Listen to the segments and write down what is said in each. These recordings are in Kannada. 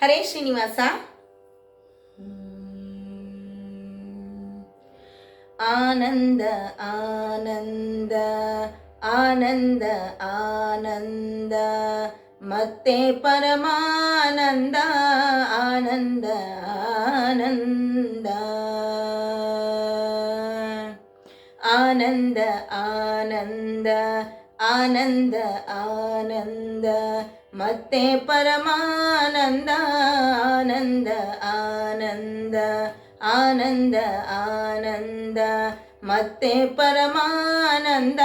ಹರೇ ಶ್ರೀನಿವಾಸ. ಆನಂದ ಆನಂದ ಆನಂದ ಆನಂದ. ಮತ್ತೆ ಪರಮಾನಂದ ಆನಂದ ಆನಂದ. ಆನಂದ ಆನಂದ ಆನಂದ ಆನಂದ. ಮತ್ತೆ ಪರಮಾನಂದ ಆನಂದ ಆನಂದ ಆನಂದ ಆನಂದ ಮತ್ತೆ ಪರಮಾನಂದ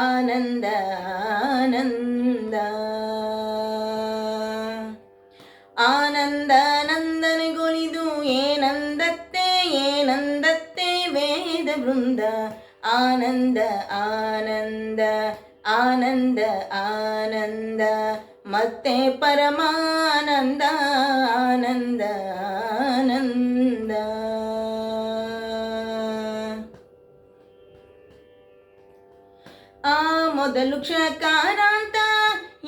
ಆನಂದ ಆನಂದ ಆನಂದ ನಂದನಗೊಳಿದು ಏನಂದತ್ತೆ ಏನಂದತ್ತೆ ವೇದ ವೃಂದ ಆನಂದ ಆನಂದ ಆನಂದ ಆನಂದ ಮತ್ತೆ ಪರಮಾನಂದ, ಆನಂದ ಆನಂದ. ಆ ಮೊದಲು ಕ್ಷಕಾರಾಂತ,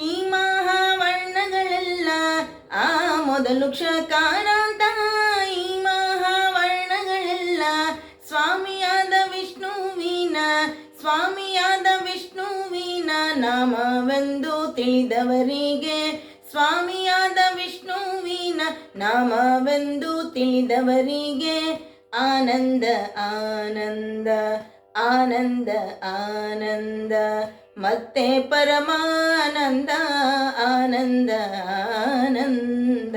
ಈ ಮಹಾವರ್ಣಗಳೆಲ್ಲ. ಆ ಮೊದಲು ಕ್ಷಕಾರಾಂತ, ಈ ಮಹಾವರ್ಣಗಳೆಲ್ಲ. ಸ್ವಾಮಿಯಾದ ವಿಷ್ಣುವಿನ ಸ್ವಾಮಿಯಾದ ವಿಷ್ಣುವಿನ ನಾಮವೆಂದು ತಿಳಿದವರಿಗೆ ಸ್ವಾಮಿಯಾದ ವಿಷ್ಣುವಿನ ನಾಮವೆಂದು ತಿಳಿದವರಿಗೆ ಆನಂದ ಆನಂದ ಆನಂದ ಆನಂದ. ಮತ್ತೆ ಪರಮಾನಂದ, ಆನಂದ ಆನಂದ.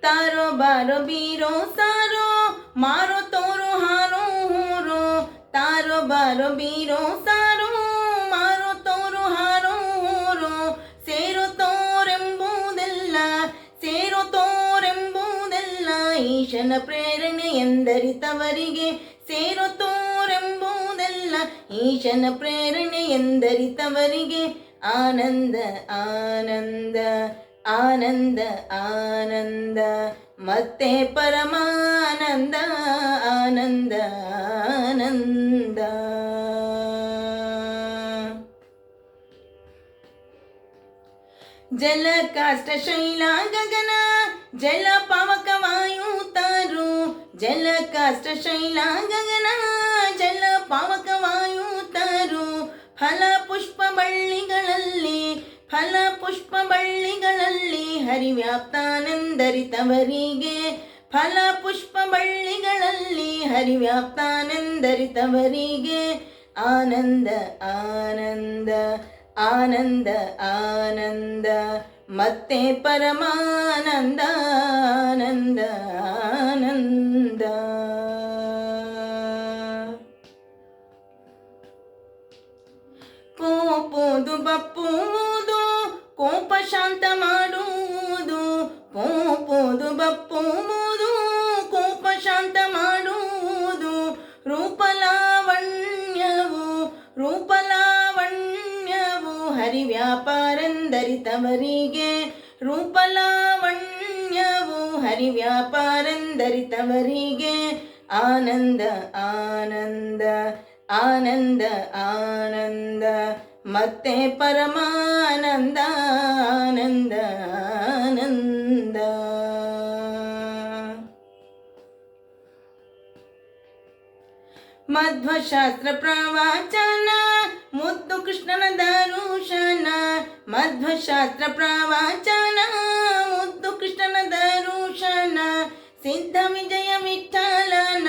ತಾರೋ, ಬಾರೋ, ಬೀರೋ, ಸಾರೋ, ಮಾರೋ ಬಾರೋ ಬೀರೋ ಸಾರೋ, ಮಾರೋ ತೋರು ಹಾರೋ ಹೋರೋ ಸೇರೋ ತೋರೆಂಬುದೆಲ್ಲ ಸೇರೋ ತೋರೆಂಬುದೆಲ್ಲ. ಈಶನ ಪ್ರೇರಣೆ ಎಂದರಿತವರಿಗೆ ಸೇರೋ ತೋರೆಂಬುದೆಲ್ಲ. ಈಶನ ಪ್ರೇರಣೆ ಎಂದರಿತವರಿಗೆ ಆನಂದ ಆನಂದ ಆನಂದ ಆನಂದ. मत परमानंद आनंद आनंद जल काष्ट शैला गगन, जल पवक वायु तारू। जल काष्ट शैला गगना ಹರಿವ್ಯಾಪ್ತಾನೆಂದರಿತವರಿಗೆ, ಫಲ ಪುಷ್ಪ ಬಳ್ಳಿಗಳಲ್ಲಿ ಹರಿವ್ಯಾಪ್ತಾನಂದರಿತವರಿಗೆ, ಆನಂದ ಆನಂದ ಆನಂದ ಆನಂದ, ಮತ್ತೆ ಪರಮಾನಂದ, ಆನಂದ ಆನಂದ. ಕೋಪೋದು ಬಪ್ಪುವುದು ರೂಪಲಾವಣ್ಯವು ಹರಿ ರೂಪಲಾವಣ್ಯವು ಹರಿವ್ಯಾಪಾರಂದರಿತವರಿಗೆ ಆನಂದ ಆನಂದ ಆನಂದ ಆನಂದ. ಮತ್ತೆ ಪರಮಾನಂದ ಆನಂದ ಆನಂದ. ಮಧ್ವಶಾಸ್ತ್ರ ಪ್ರವಾಚನ, ಮುದ್ದು ಕೃಷ್ಣನ ದರುಶನ ಮಧ್ವಶಾಸ್ತ್ರ ಪ್ರವಾಚನ, ಮುದ್ದು ಕೃಷ್ಣನ ದರುಶನ ಸಿದ್ಧ ವಿಜಯ ವಿಠಲನ,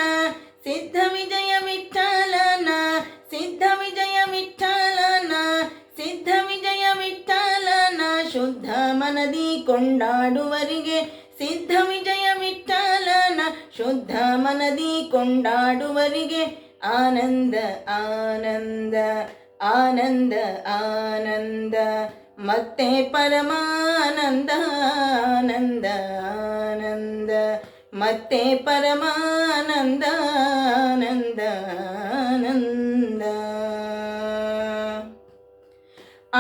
ಸಿದ್ಧ ವಿಜಯ ವಿಠಲನ. ಸಿದ್ಧ ವಿಜಯ ವಿಠಲನ, ಸಿದ್ಧ ವಿಜಯ ವಿಠಲನ. ಶುದ್ಧ ಮನದಿ ಕೊಂಡಾಡುವರಿಗೆ ಸಿದ್ಧ ವಿಜಯ ವಿಠಲನ. ಶುದ್ಧ ಮನದಿ ಕೊಂಡಾಡುವರಿಗೆ ಆನಂದ ಆನಂದ ಆನಂದ ಆನಂದ ಮತ್ತೆ ಪರಮಾನಂದ ಆನಂದ ಆನಂದ ಮತ್ತೆ ಪರಮಾನಂದ ಆನಂದ ಆನಂದ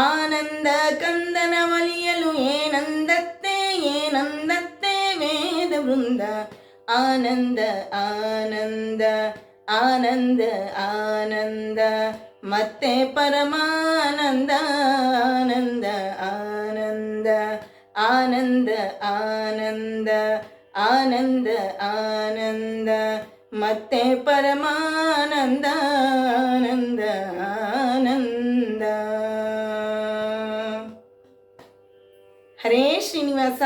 ಆನಂದ ಕಂದನ ಒಲಿಯಲು ಏನಂದತ್ತೆ ಏನಂದತ್ತೆ ವೇದ ವೃಂದ ಆನಂದ ಆನಂದ ಆನಂದ ಆನಂದ ಮತ್ತೆ ಪರಮಾನಂದ ಆನಂದ ಆನಂದ ಆನಂದ ಆನಂದ ಆನಂದ ಆನಂದ ಮತ್ತೆ ಪರಮಾನಂದ ಆನಂದ ಆನಂದ ಹರೇ ಶ್ರೀನಿವಾಸ